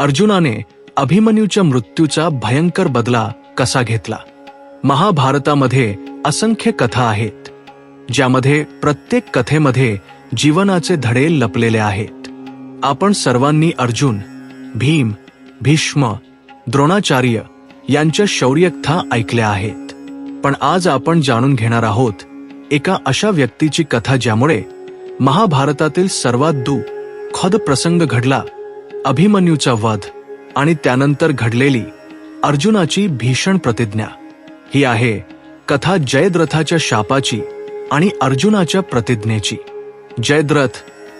अर्जुनाने अभिमन्यूच्या मृत्यूचा भयंकर बदला कसा घेतला? महाभारतामध्ये असंख्य कथा आहेत ज्यामध्ये प्रत्येक कथेमध्ये जीवनाचे धडे लपलेले आहेत. आपण सर्वांनी अर्जुन भीम भीष्म द्रोणाचार्य यांच्या शौर्यकथा ऐकल्या आहेत. पण आज आपण जाणून घेणार आहोत एका अशा व्यक्तीची कथा ज्यामुळे महाभारतातील सर्वात दु खद प्रसंग घडला अभिमन्यूचा वध आणि त्यानंतर घडलेली अर्जुनाची भीषण प्रतिज्ञा. ही आहे कथा जयद्रथाच्या शापाची आणि अर्जुनाच्या प्रतिज्ञेची. जयद्रथ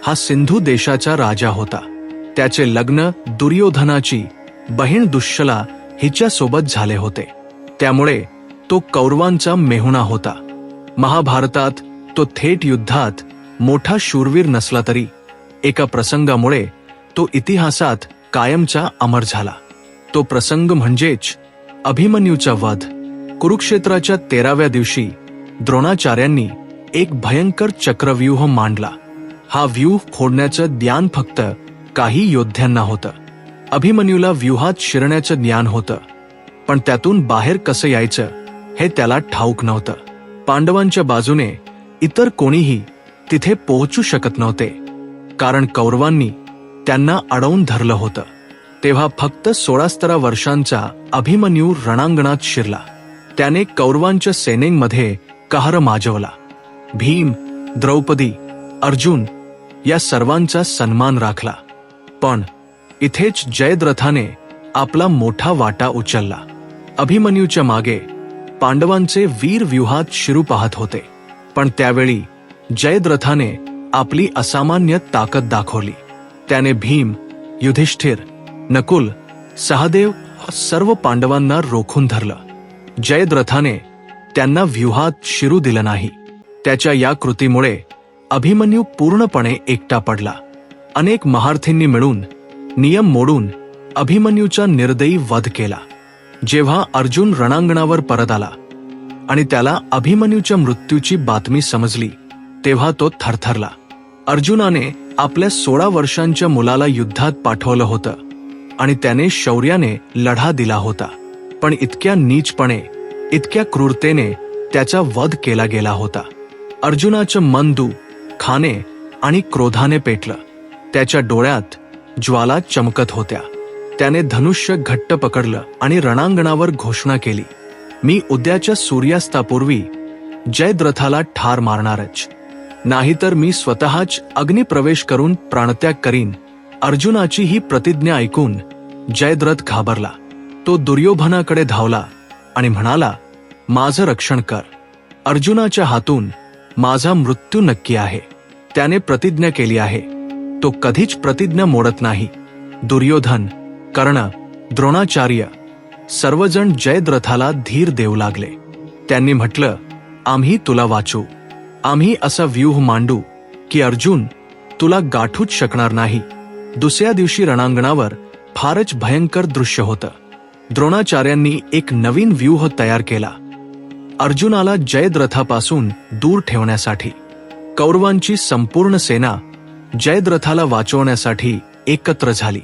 हा सिंधू देशाचा राजा होता. त्याचे लग्न दुर्योधनाची बहीण दुश्शला हिच्यासोबत झाले होते. त्यामुळे तो कौरवांचा मेहुणा होता. महाभारतात तो थेट युद्धात मोठा शूरवीर नसला तरी एका प्रसंगामुळे तो इतिहासात कायमचा अमर झाला. तो प्रसंग म्हणजेच अभिमन्यूचा वध. कुरुक्षेत्राच्या तेराव्या दिवशी द्रोणाचार्यांनी एक भयंकर चक्रव्यूह मांडला. हा व्यूह फोडण्याचं ज्ञान फक्त काही योद्ध्यांना होतं. अभिमन्यूला व्यूहात शिरण्याचं ज्ञान होतं. पण त्यातून बाहेर कसं यायचं हे त्याला ठाऊक नव्हतं. पांडवांच्या बाजूने इतर कोणीही तिथे पोहोचू शकत नव्हते. कारण कौरवांनी त्यांना अडवून धरलं होतं. तेव्हा फक्त सोळास्तरा वर्षांचा अभिमन्यू रणांगणात शिरला. त्याने कौरवांच्या सेनेमध्ये कहर माजवला. भीम द्रौपदी अर्जुन या सर्वांचा सन्मान राखला. पण इथेच जयद्रथाने आपला मोठा वाटा उचलला. अभिमन्यूच्या मागे पांडवांचे वीर व्यूहात शिरू पाहत होते. पण त्यावेळी जयद्रथाने आपली असामान्य ताकद दाखवली. त्याने भीम युधिष्ठिर नकुल सहदेव सर्व पांडवांना रोखून धरलं. जयद्रथाने त्यांना व्यूहात शिरू दिलं नाही. त्याच्या या कृतीमुळे अभिमन्यू पूर्णपणे एकटा पडला. अनेक महार्थींनी मिळून नियम मोडून अभिमन्यूचा निर्दयी वध केला. जेव्हा अर्जुन रणांगणावर परत आला आणि त्याला अभिमन्यूच्या मृत्यूची बातमी समजली तेव्हा तो थरथरला. अर्जुनाने आपल्या सोळा वर्षांच्या मुलाला युद्धात पाठवलं होतं. आणि त्याने शौर्याने लढा दिला होता. पण इतक्या नीचपणे इतक्या क्रूरतेने त्याचा वध केला गेला होता. अर्जुनाचं मन दू खाने आणि क्रोधाने पेटलं. त्याच्या डोळ्यात ज्वाला चमकत होत्या. त्याने धनुष्य घट्ट पकडलं आणि रणांगणावर घोषणा केली. मी उद्याच्या सूर्यास्तापूर्वी जयद्रथाला ठार मारणारच. नाहीतर मी स्वतःच अग्निप्रवेश करून प्राणत्याग करीन. अर्जुनाची ही प्रतिज्ञा ऐकून जयद्रथ घाबरला. तो दुर्योधनाकडे धावला आणि म्हणाला माझं रक्षण कर. अर्जुनाच्या हातून माझा मृत्यू नक्की आहे. त्याने प्रतिज्ञा केली आहे. तो कधीच प्रतिज्ञा मोडत नाही. दुर्योधन कर्ण द्रोणाचार्य सर्वजण जयद्रथाला धीर देऊ लागले. त्यांनी म्हटलं आम्ही तुला वाचू. आम्ही असा व्यूह मांडू की अर्जुन तुला गाठूच शकणार नाही. दुसऱ्या दिवशी रणांगणावर फारच भयंकर दृश्य होतं. द्रोणाचार्यांनी एक नवीन व्यूह तयार केला. अर्जुनाला जयद्रथापासून दूर ठेवण्यासाठी कौरवांची संपूर्ण सेना जयद्रथाला वाचवण्यासाठी एकत्र झाली.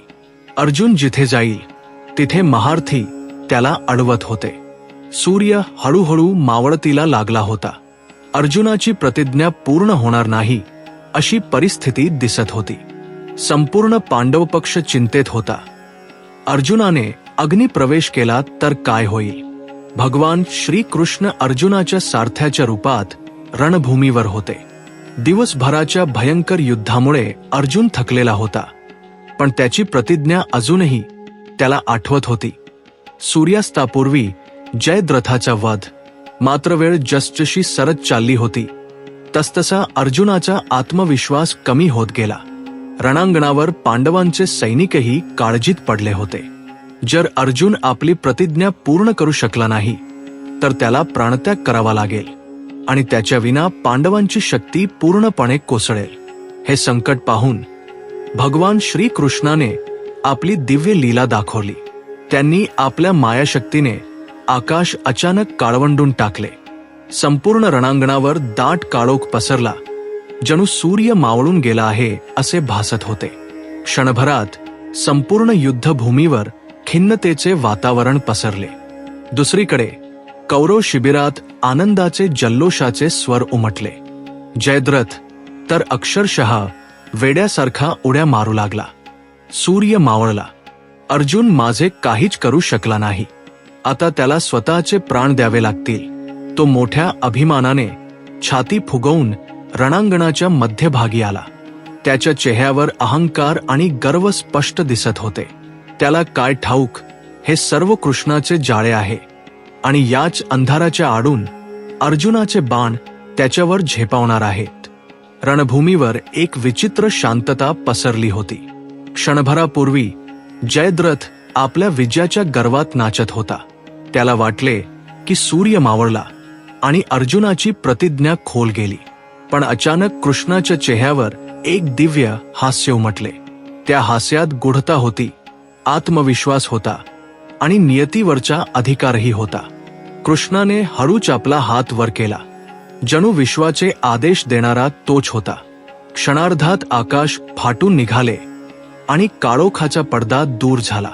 अर्जुन जिथे जाईल तिथे महारथी त्याला अडवत होते. सूर्य हळूहळू मावळतीला लागला होता. अर्जुनाची प्रतिज्ञा पूर्ण होणार नाही अशी परिस्थिती दिसत होती. संपूर्ण पांडव पक्ष चिंतेत होता. अर्जुनाने अग्निप्रवेश केला तर काय होईल? भगवान श्रीकृष्ण अर्जुनाच्या सारथ्याच्या रूपात रणभूमीवर होते. दिवसभराच्या भयंकर युद्धामुळे अर्जुन थकलेला होता. पण त्याची प्रतिज्ञा अजूनही त्याला आठवत होती. सूर्यास्तापूर्वी जयद्रथाचा वध मात्र वेळ जसजशी सरत चालली होती तसतसा अर्जुनाचा आत्मविश्वास कमी होत गेला. रणांगणावर पांडवांचे सैनिकही काळजीत पडले होते. जर अर्जुन आपली प्रतिज्ञा पूर्ण करू शकला नाही तर त्याला प्राणत्याग करावा लागेल आणि त्याच्या विना पांडवांची शक्ती पूर्णपणे कोसळेल. हे संकट पाहून भगवान श्रीकृष्णाने आपली दिव्य लीला दाखवली. त्यांनी आपल्या मायाशक्तीने आकाश अचानक काळवंडून टाकले. संपूर्ण रणांगणावर दाट काळोख पसरला. जणू सूर्य मावळून गेला आहे असे भासत होते. क्षणभरात संपूर्ण युद्धभूमीवर खिन्नतेचे वातावरण पसरले. दुसरीकडे कौरव शिबिरात आनंदाचे जल्लोषाचे स्वर उमटले. जयद्रथ तर अक्षरशः वेड्यासारखा उड्या मारू लागला. सूर्य मावळला. अर्जुन माझे काहीच करू शकला नाही. आता त्याला स्वतःचे प्राण द्यावे लागतील. तो मोठ्या अभिमानाने छाती फुगवून रणांगणाच्या मध्यभागी आला. त्याच्या चेहऱ्यावर अहंकार आणि गर्व स्पष्ट दिसत होते. त्याला काय ठाऊक हे सर्व कृष्णाचे जाळे आहे. आणि याच अंधाराच्या आडून अर्जुनाचे बाण त्याच्यावर झेपावणार आहेत. रणभूमीवर एक विचित्र शांतता पसरली होती. क्षणभरापूर्वी जयद्रथ आपल्या विजयाच्या गर्वात नाचत होता. त्याला वाटले की सूर्य मावळला आणि अर्जुनाची प्रतिज्ञा खोल गेली. पण अचानक कृष्णाच्या चेहऱ्यावर एक दिव्य हास्य उमटले. त्या हास्यात गुढता होती आत्मविश्वास होता आणि नियतीवरचा अधिकारही होता. कृष्णाने हळूच आपला हात वर केला. जणू विश्वाचे आदेश देणारा तोच होता. क्षणार्धात आकाश फाटून निघाले आणि काळोखाचा पडदा दूर झाला.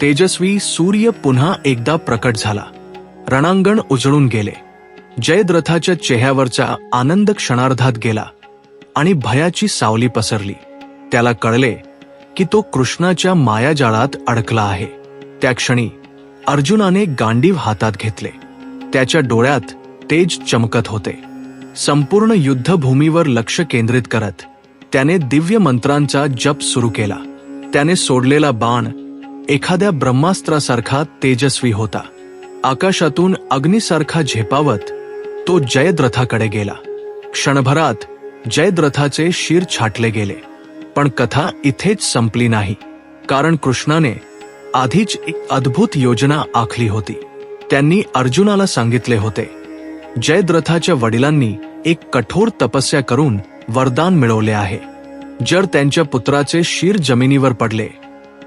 तेजस्वी सूर्य पुन्हा एकदा प्रकट झाला. रणांगण उजळून गेले. जयद्रथाच्या चेहऱ्यावरचा आनंद क्षणार्धात गेला आणि भयाची सावली पसरली. त्याला कळले की तो कृष्णाच्या मायाजाळात अडकला आहे. त्या क्षणी अर्जुनाने गांडीव हातात घेतले. त्याच्या डोळ्यात तेज चमकत होते. संपूर्ण युद्धभूमीवर लक्ष केंद्रित करत त्याने दिव्य मंत्रांचा जप सुरू केला. त्याने सोडलेला बाण एखाद्या ब्रह्मास्त्रासारखा तेजस्वी होता. आकाशातून अग्नीसारखा झेपावत तो जयद्रथाकडे गेला. क्षणभरात जयद्रथाचे शिर छाटले गेले. पण कथा इथेच संपली नाही. कारण कृष्णाने आधीच एक अद्भुत योजना आखली होती. त्यांनी अर्जुनाला सांगितले होते जयद्रथाच्या वडिलांनी एक कठोर तपस्या करून वरदान मिळवले आहे. जर त्यांच्या पुत्राचे शिर जमिनीवर पडले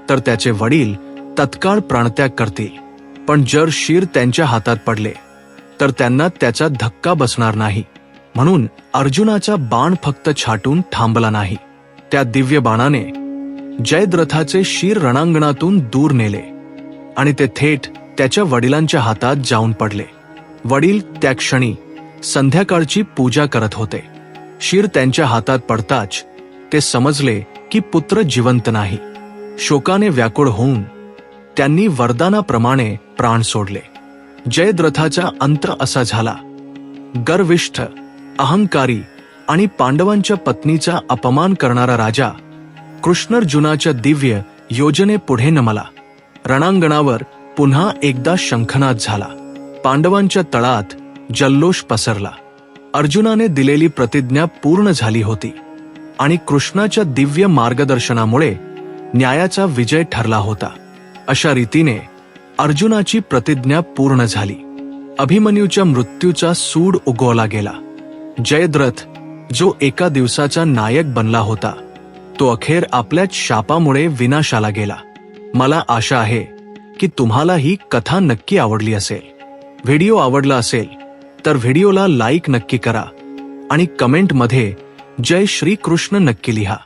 तर त्याचे वडील तत्काळ प्राणत्याग करतील. पण जर शीर त्यांच्या हातात पडले तर त्यांना त्याचा धक्का बसणार नाही. म्हणून अर्जुनाचा बाण फक्त छाटून थांबला नाही. त्या दिव्य बाणाने जयद्रथाचे शीर रणांगणातून दूर नेले आणि ते थेट त्याच्या वडिलांच्या हातात जाऊन पडले. वडील त्या क्षणी संध्याकाळची पूजा करत होते. शीर त्यांच्या हातात पडताच ते समजले की पुत्र जिवंत नाही. शोकाने व्याकुळ होऊन त्यांनी वरदानाप्रमाणे प्राण सोडले. जयद्रथाचा अंत असा झाला. गर्विष्ठ अहंकारी आणि पांडवांच्या पत्नीचा अपमान करणारा राजा कृष्णार्जुनाच्या दिव्य योजने पुढे नमला. रणांगणावर पुन्हा एकदा शंखनाद झाला. पांडवांच्या तळात जल्लोष पसरला. अर्जुनाने दिलेली प्रतिज्ञा पूर्ण झाली होती आणि कृष्णाच्या दिव्य मार्गदर्शनामुळे न्यायाचा विजय ठरला होता. अशा रीतीने अर्जुनाची प्रतिज्ञा पूर्ण झाली. अभिमन्यूच्या मृत्यूचा सूड उगवला गेला. जयद्रथ जो एका दिवसाचा नायक बनला होता तो अखेर आपल्याच शापामुळे विनाशाला गेला. मला आशा आहे की तुम्हाला ही कथा नक्की आवडली असेल. व्हिडिओ आवडला असेल तर व्हिडिओला लाईक नक्की करा आणि कमेंटमध्ये जय श्रीकृष्ण नक्की लिहा.